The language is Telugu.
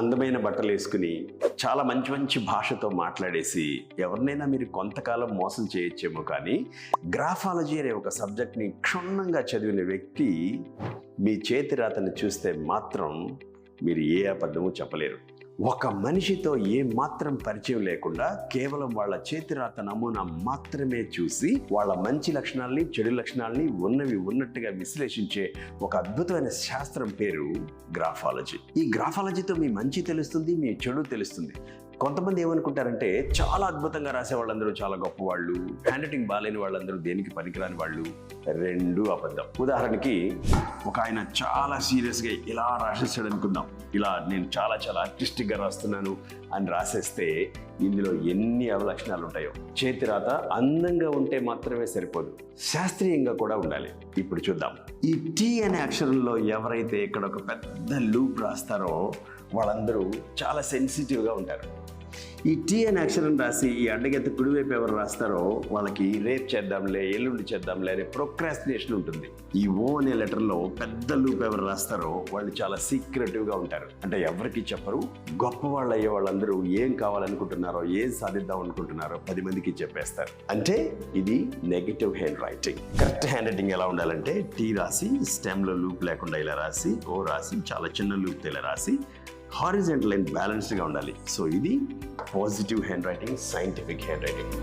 అందమైన బట్టలు వేసుకుని చాలా మంచి మంచి భాషతో మాట్లాడేసి ఎవరినైనా మీరు కొంతకాలం మోసం చేయొచ్చేమో కానీ గ్రాఫాలజీ అనే ఒక సబ్జెక్ట్ని క్షుణ్ణంగా చదివిన వ్యక్తి మీ చేతి రాతను చూస్తే మాత్రం మీరు ఏ అబద్ధమూ చెప్పలేరు. ఒక మనిషితో ఏమాత్రం పరిచయం లేకుండా కేవలం వాళ్ళ చేతిరాత నమూనా మాత్రమే చూసి వాళ్ళ మంచి లక్షణాల్ని చెడు లక్షణాల్ని ఉన్నవి ఉన్నట్టుగా విశ్లేషించే ఒక అద్భుతమైన శాస్త్రం పేరు గ్రాఫాలజీ. ఈ గ్రాఫాలజీతో మీ మంచి తెలుస్తుంది మీ చెడు తెలుస్తుంది. కొంతమంది ఏమనుకుంటారంటే చాలా అద్భుతంగా రాసే వాళ్ళందరూ చాలా గొప్పవాళ్ళు హ్యాండ్ రైటింగ్ బాగాలేని వాళ్ళందరూ దేనికి పనికిరాని వాళ్ళు? రెండు అబద్ధం. ఉదాహరణకి ఒక ఆయన చాలా సీరియస్గా ఇలా రాసేస్తాడు అనుకుందాం ఇలా నేను చాలా చాలా ఆర్టిస్టిక్గా రాస్తున్నాను అని రాసేస్తే ఇందులో ఎన్ని అవలక్షణాలు ఉంటాయో? చేతి రాత అందంగా ఉంటే మాత్రమే సరిపోదు. శాస్త్రీయంగా కూడా ఉండాలి. ఇప్పుడు చూద్దాం. ఈ టీ అనే అక్షరంలో ఎవరైతే ఇక్కడ ఒక పెద్ద లూప్ రాస్తారో వాళ్ళందరూ చాలా సెన్సిటివ్గా ఉంటారు. ఈ టీ అనే అక్షరం రాసి ఈ అడ్డగెత్త కుడివైపు ఎవరు రాస్తారో వాళ్ళకి రేపు చేద్దాంలే ఎల్లుండి చేద్దాంలే అనే ప్రొక్రాస్టినేషన్ ఉంటుంది. ఈ ఓ అనే లెటర్లో పెద్ద లూప్ ఎవరు రాస్తారో వాళ్ళు చాలా సీక్రెటివ్గా ఉంటారు. అంటే ఎవరికి చెప్పరు గొప్ప వాళ్ళు అయ్యే వాళ్ళందరూ ఏం కావాలనుకుంటున్నారో ఏం సాధిద్దాం అనుకుంటున్నారో పది మందికి చెప్పేస్తారు. అంటే ఇది negative handwriting correct handwriting ఎలా ఉండాలంటే టీ రాసి స్టెమ్లో లూప్ లేకుండా ఇలా రాసి ఓ రాసి చాలా చిన్న లూప్తో ఇలా రాసి హారిజెంటల్ అండ్ బ్యాలెన్స్డ్గా ఉండాలి. సో ఇది positive handwriting scientific hand writing